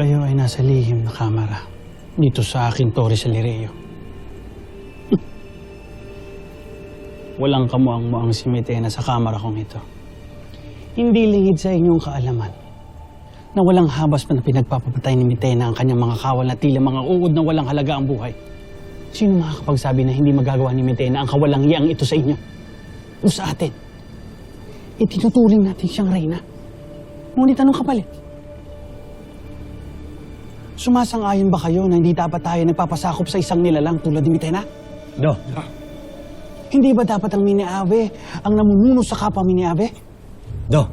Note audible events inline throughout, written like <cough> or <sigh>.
Kayo ay nasa lihim na kamera. Dito sa akin, Torre Salireo. <laughs> Walang kamuang-muang si Mitena sa kamera kong ito. Hindi lingid sa inyong kaalaman na walang habas pa na pinagpapapatay ni Mitena ang kanyang mga kawal na tila mga uod na walang halaga ang buhay. Sino makakapagsabi na hindi magagawa ni Mitena ang kawalang ito sa inyo? O sa atin? Itinuturing natin siyang reyna. Ngunit anong kapalit? Sumasang-ayon ba kayo na hindi dapat tayo nagpapasakop sa isang nilalang tulad ni Mitena? No. Hindi ba dapat ang Mineave ang namumuno sa kapwa Mineave? No.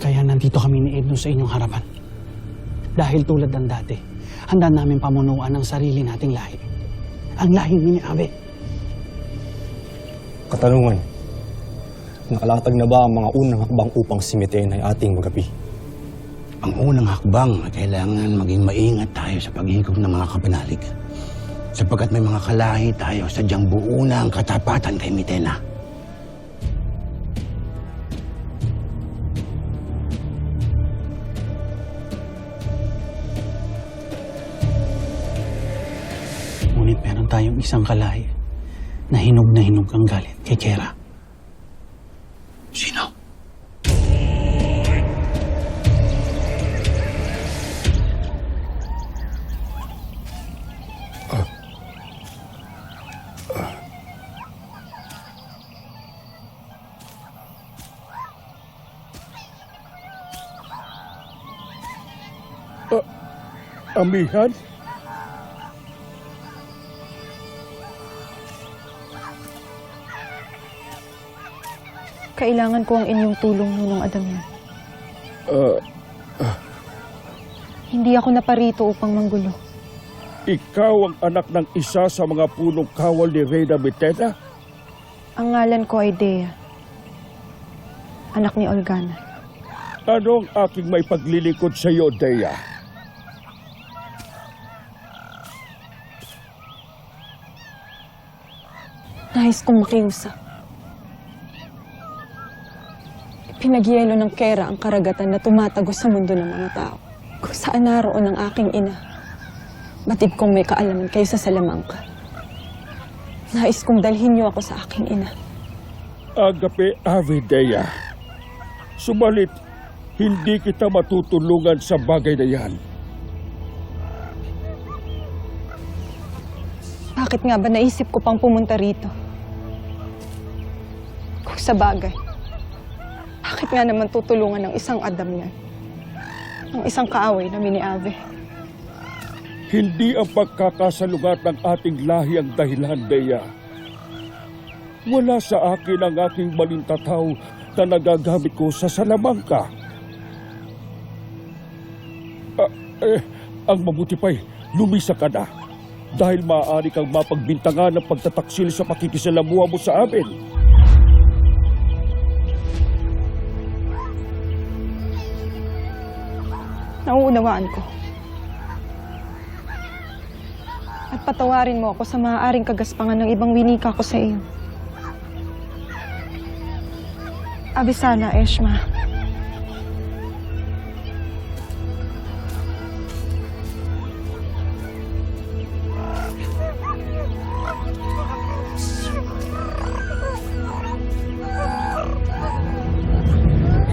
Kaya nandito kami ni Edno sa inyong harapan. Dahil tulad ng dati, handa namin pamunuan ang sarili nating lahi. Ang lahing Mineave. Katanungan. Nakalatag na ba ang mga unang hakbang upang simitin ay ating magapi? Ang unang hakbang ay kailangan maging maingat tayo sa pag-ikot ng mga kapanalig. Sapagkat may mga kalahi tayo sa diyang buo na ang katapatan kay Mitena. Ngunit meron tayong isang kalahi na hinog na hinog ang galit kay Kera. Amihan? Kailangan ko ang inyong tulong nunong Adamian. Uh, Hindi ako naparito upang manggulo. ikaw ang anak ng isa sa mga punong kawal ni Reyna Mitena? Ang ngalan ko ay Dea. Anak ni Olgana. Anong aking may paglilingkod sa iyo, Dea? Nais kong makiusap. Pinagyelo ng kera ang karagatan na tumatagos sa mundo ng mga tao. Kung saan naroon ang aking ina. Batid kong may kaalaman kayo sa Salamangka. Nais kong dalhin niyo ako sa aking ina. Agape Ave Dea. Subalit, hindi kita matutulungan sa bagay na yan. Bakit nga ba naisip ko pang pumunta rito? Sa bagay, bakit nga naman tutulungan ng isang Adam yan? Ang isang kaaway na mini-ave. Hindi ang pagkakasalungat ng ating lahi ang dahilan, Dea. Wala sa akin ang aking malintataw na nagagamit ko sa salamangka. Ah, eh, ang mabuti pa'y lumisa ka na dahil maaari kang mapagbintangan ng pagtataksil sa pakikisalamuha mo sa amin. Nauunawaan ko. At patawarin mo ako sa maaaring kagaspangan ng ibang winika ko sa iyo. Abisana, Eshma.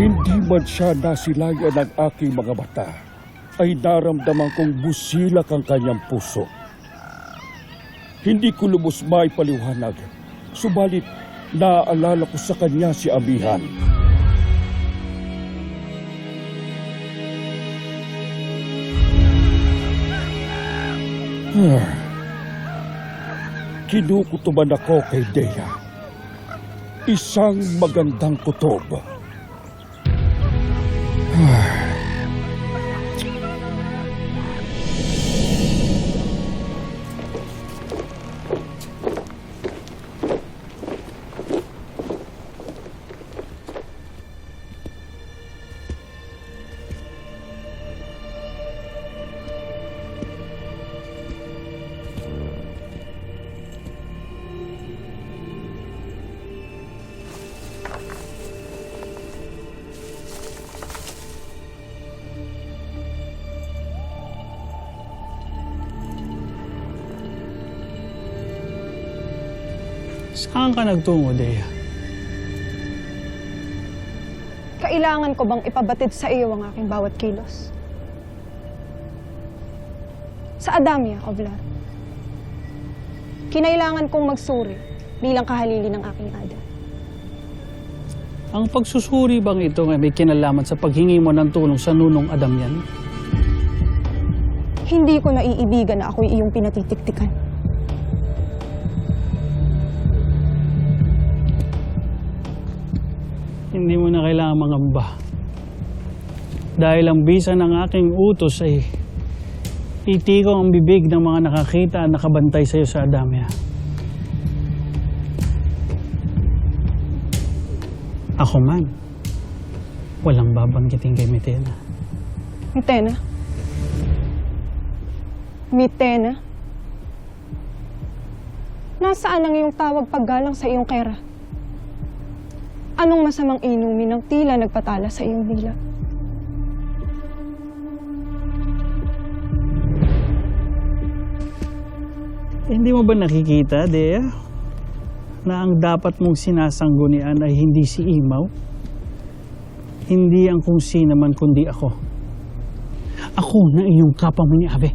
Hindi man siya nasilayan ng aking mga mata, ay naramdaman kong busilak ang kanyang puso. Hindi ko lubos may paliwanag, subalit naaalala ko sa kanya si Amihan. Ah. Kinukutuban ako kay Dea. Isang magandang kutob. Yeah. <sighs> <sighs> Saan ka nagtungo, Dea? Kailangan ko bang ipabatid sa iyo ang aking bawat kilos? Sa Adamia, Oblar. Kinailangan kong magsuri bilang kahalili ng aking ada. Ang pagsusuri bang ito ay may kinalaman sa paghingi mo ng tulong sa nunong Adam yan? Hindi ko naiibigan na ako'y iyong pinatitiktikan. Hindi mo na kailangan mangamba. Dahil ang bisa ng aking utos ay itiko ang bibig ng mga nakakita at nakabantay sa iyo sa Adamya. Ako man, walang babanggitin kay Mitena. Mitena? Mitena? Nasaan ang iyong tawag paggalang sa iyong kera? Anong masamang inumin ng tila nagpatala sa iyong dila? Eh, Hindi mo ba nakikita, Dea? Na ang dapat mong sinasanggunian ay hindi si Imaw? Hindi ang kung sino man kundi ako. Ako na iyong kapamilya, Ave.